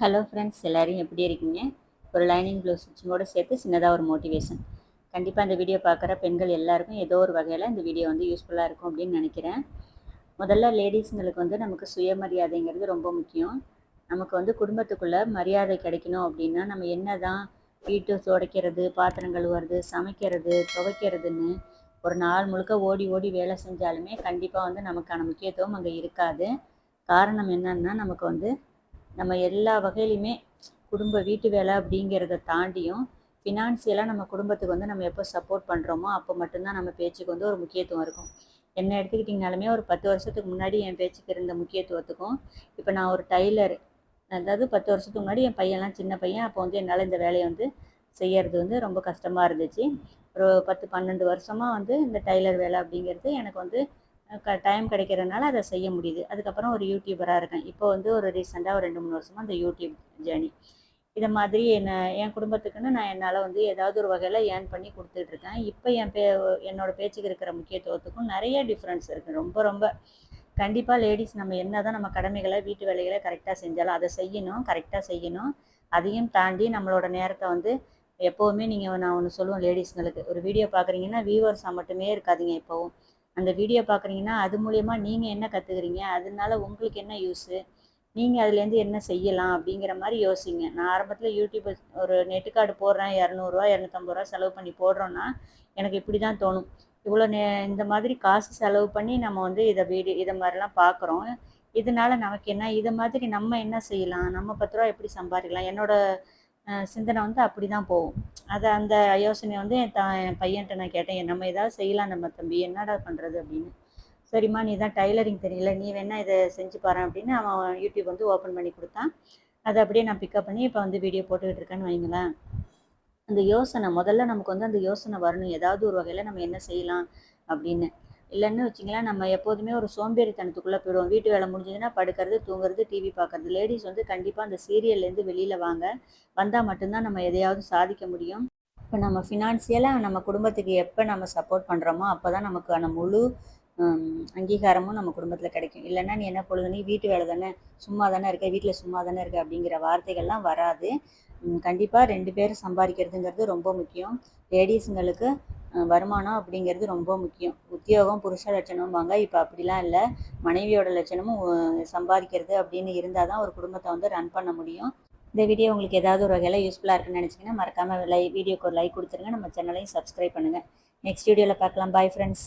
Hello friends எல்லோரும் எப்படி இருக்கீங்க? ஒரு லைனிங் ப்ளவுஸ் ஸ்டிச்சிங்கோடு சேர்த்து சின்னதாக ஒரு மோட்டிவேஷன் கண்டிப்பாக இந்த வீடியோ பார்க்குற பெண்கள் எல்லாருக்கும் ஏதோ ஒரு வகையில் இந்த வீடியோ வந்து யூஸ்ஃபுல்லாக இருக்கும் அப்படின்னு நினைக்கிறேன். முதல்ல லேடிஸுங்களுக்கு வந்து நமக்கு சுயமரியாதைங்கிறது ரொம்ப முக்கியம். நமக்கு வந்து குடும்பத்துக்குள்ளே மரியாதை கிடைக்கணும் அப்படின்னா நம்ம என்ன தான் வீட்டு துடைக்கிறது பாத்திரம் கழுவுறது சமைக்கிறது துவைக்கிறதுன்னு ஒரு நாள் முழுக்க ஓடி ஓடி வேலை செஞ்சாலுமே கண்டிப்பாக வந்து நமக்கான முக்கியத்துவம் அங்கே இருக்காது. காரணம் என்னன்னா நமக்கு வந்து நம்ம எல்லா வகையிலையுமே குடும்ப வீட்டு வேலை அப்படிங்கிறத தாண்டியும் ஃபினான்சியலாக நம்ம குடும்பத்துக்கு வந்து நம்ம எப்போ சப்போர்ட் பண்ணுறோமோ அப்போ மட்டும்தான் நம்ம பேச்சுக்கு வந்து ஒரு முக்கியத்துவம் இருக்கும். என்ன எடுத்துக்கிட்டிங்கனாலுமே ஒரு பத்து வருஷத்துக்கு முன்னாடி என் பேச்சுக்கு இருந்த முக்கியத்துவத்துக்கும் இப்போ நான் ஒரு டைலர் அதாவது பத்து வருஷத்துக்கு முன்னாடி என் பையன்லாம் சின்ன பையன் அப்போ வந்து என்னால் இந்த வேலையை வந்து செய்யறது வந்து ரொம்ப கஷ்டமாக இருந்துச்சு. ஒரு பத்து பன்னெண்டு வருஷமாக வந்து இந்த டைலர் வேலை அப்படிங்கிறது எனக்கு வந்து க டைம் கிடைக்கிறதுனால அதை செய்ய முடியுது. அதுக்கப்புறம் ஒரு யூடியூபராக இருக்கேன். இப்போ வந்து ஒரு ரீசெண்டாக ஒரு ரெண்டு மூணு வருஷமாக அந்த யூடியூப் ஜேர்னி இதை மாதிரி என்ன என் குடும்பத்துக்குன்னு நான் என்னால் வந்து ஏதாவது ஒரு வகையில் ஏர்ன் பண்ணி கொடுத்துட்ருக்கேன் இப்போ என் பே என்னோட பேச்சுக்கு இருக்கிற முக்கியத்துவத்துக்கும் நிறைய டிஃப்ரென்ஸ் இருக்குது ரொம்ப ரொம்ப கண்டிப்பாக லேடிஸ் நம்ம என்ன தான் நம்ம கடமைகளை வீட்டு வேலைகளை கரெக்டாக செஞ்சாலும் அதை செய்யணும் கரெக்டாக செய்யணும். அதையும் தாண்டி நம்மளோட நேரத்தை வந்து எப்போவுமே நீங்கள் நான் ஒன்று சொல்லுவேன் லேடிஸ்ங்களுக்கு ஒரு வீடியோ பார்க்குறீங்கன்னா வியூவர்ஸாக மட்டுமே இருக்காதீங்க இப்போவும். அந்த வீடியோ பார்க்குறீங்கன்னா அது மூலயமா நீங்கள் என்ன கற்றுக்குறீங்க அதனால உங்களுக்கு என்ன யூஸு நீங்கள் அதுலேருந்து என்ன செய்யலாம்? அப்படிங்கிற மாதிரி யோசிங்க. நான் ஆரம்பத்தில் யூடியூப் ஒரு நெட்டு கார்டு போடுறேன் இரநூறுவா இரநூத்தம்பது ரூபா செலவு பண்ணி போடுறோன்னா எனக்கு இப்படி தான் தோணும். இவ்வளோ நே இந்த மாதிரி காசு செலவு பண்ணி நம்ம வந்து இதை வீடியோ இதை மாதிரிலாம் பார்க்குறோம். இதனால நமக்கு என்ன இதை மாதிரி நம்ம என்ன செய்யலாம்? நம்ம பத்து ரூபா எப்படி சம்பாதிக்கலாம்? என்னோட சிந்தனை வந்து அப்படி தான் போகும். அதை அந்த யோசனை வந்து என் த என் பையன்கிட்ட நான் கேட்டேன் நம்ம ஏதாவது செய்யலாம் நம்ம தம்பி என்னடா பண்ணுறது அப்படின்னு. சரிம்மா நீ தான் டைலரிங் தெரியல நீ வேணால் இதை செஞ்சு பாரு அப்படின்னு அவன் யூடியூப் வந்து ஓப்பன் பண்ணி கொடுத்தான். அதை அப்படியே நான் பிக்கப் பண்ணி இப்போ வந்து வீடியோ போட்டுக்கிட்டு இருக்கேன்னு வைங்களேன் அந்த யோசனை முதல்ல நமக்கு வந்து அந்த யோசனை வரணும். ஏதாவது ஒரு வகையில் நம்ம என்ன செய்யலாம் அப்படின்னு. இல்லைன்னு வச்சிங்களேன் நம்ம எப்போதுமே ஒரு சோம்பேறித்தனத்துக்குள்ளே போயிடுவோம். வீட்டு வேலை முடிஞ்சதுன்னா படுக்கிறது தூங்குறது டிவி பார்க்குறது. லேடிஸ் வந்து கண்டிப்பாக அந்த சீரியல்லேருந்து வெளியில் வாங்க. வந்தால் மட்டும்தான் நம்ம எதையாவது சாதிக்க முடியும். இப்போ நம்ம ஃபினான்சியலாக நம்ம குடும்பத்துக்கு எப்போ நம்ம சப்போர்ட் பண்ணுறோமோ அப்போ தான் நமக்கான முழு அங்கீகாரமும் நம்ம குடும்பத்தில் கிடைக்கும். இல்லைன்னா நீ என்ன பொழுது? நீ வீட்டு வேலை தானே? சும்மா தானே இருக்க? வீட்டில் சும்மா தானே இருக்க? அப்படிங்கிற வார்த்தைகள்லாம் வராது. கண்டிப்பாக ரெண்டு பேரும் சம்பாதிக்கிறதுங்கிறது ரொம்ப முக்கியம். லேடிஸுங்களுக்கு வருமானம் அப்படிங்கிறது ரொம்ப முக்கியம். உத்தியோகம் புருஷ லட்சணம்பாங்க. இப்போ அப்படிலாம் இல்லை. மனைவியோட லட்சணமும் சம்பாதிக்கிறது அப்படின்னு இருந்தால் தான் ஒரு குடும்பத்தை வந்து ரன் பண்ண முடியும். இந்த வீடியோ உங்களுக்கு ஏதாவது ஒரு வகையில் யூஸ்ஃபுல்லாக இருக்குன்னு நினச்சிங்கன்னா மறக்காமல் லை வீடியோக்கு ஒரு லைக் கொடுத்துருங்க. நம்ம சேனலையும் சப்ஸ்கிரைப் பண்ணுங்கள் நெக்ஸ்ட் வீடியோவில் பார்க்கலாம். Bye friends